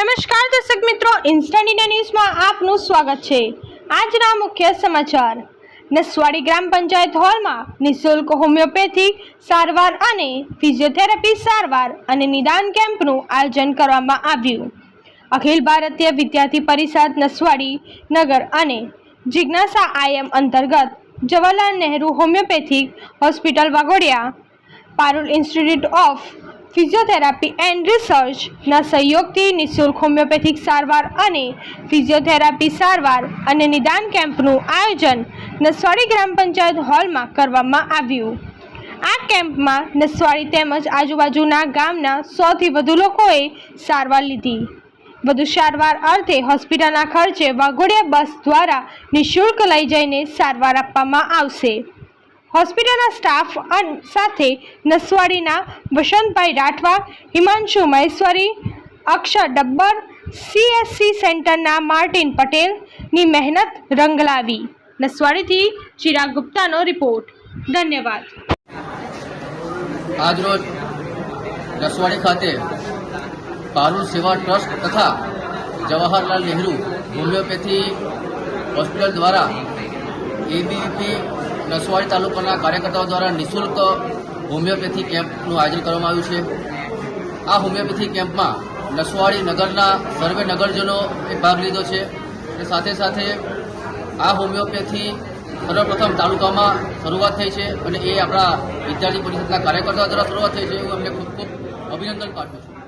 નમસ્કાર દર્શક મિત્રો ઇન્સ્ટન્ટ ઇન્ડિયા ન્યૂઝમાં આપનું સ્વાગત છે. આજના મુખ્ય સમાચાર. નસવાડી ગ્રામ પંચાયત હોલમાં નિઃશુલ્ક હોમિયોપેથિક સારવાર અને ફિઝિયોથેરાપી સારવાર અને નિદાન કેમ્પનું આયોજન કરવામાં આવ્યું. અખિલ ભારતીય વિદ્યાર્થી પરિષદ નસવાડી નગર અને જિજ્ઞાસા આઈએમ અંતર્ગત Jawaharlal Nehru homeopathic hospital Waghodia, Parul institute of physiotherapy and રિસર્ચના સહયોગથી નિઃશુલ્ક હોમિયોપેથિક સારવાર અને ફિઝિયોથેરાપી સારવાર અને નિદાન કેમ્પનું આયોજન નસવાડી ગ્રામ પંચાયત હોલમાં કરવામાં આવ્યું. આ કેમ્પમાં નસવાડી તેમજ આજુબાજુના ગામના સોથી વધુ લોકોએ સારવાર લીધી. વધુ સારવાર અર્થે હોસ્પિટલના ખર્ચે વાઘોડિયા બસ દ્વારા નિઃશુલ્ક લઈ જઈને સારવાર આપવામાં આવશે. હોસ્પિટલના સ્ટાફ સાથે નસવાડીના વસંતભાઈ રાઠવા, હિમાંશુ મહેશ્વરી, અક્ષર ડબ્બર સીએસસી સેન્ટરના માર્ટિન પટેલની મહેનત રંગ લાવી નસવાડીથી ચિરાગ ગુપ્તાનો રિપોર્ટ. ધન્યવાદ. આજરોજ નસવાડી ખાતે પારુલ સેવા ટ્રસ્ટ તથા જવાહરલાલ નહેરુ હોમિયોપેથી હોસ્પિટલ દ્વારા એબીવીપી નસવાડી તાલુકાના કાર્યકર્તાઓ દ્વારા નિઃશુલ્ક હોમિયોપેથી કેમ્પનું આયોજન કરવામાં આવ્યું છે. આ હોમિયોપેથી કેમ્પમાં નસવાડી નગરના સર્વે નગરજનોએ ભાગ લીધો છે અને સાથે સાથે આ હોમિયોપેથી સર્વપ્રથમ તાલુકામાં શરૂઆત થઈ છે અને એ આપણા વિદ્યાર્થી પરિષદના કાર્યકર્તાઓ દ્વારા શરૂઆત થઈ છે એવું અમને ખૂબ ખૂબ અભિનંદન પાઠવું છું.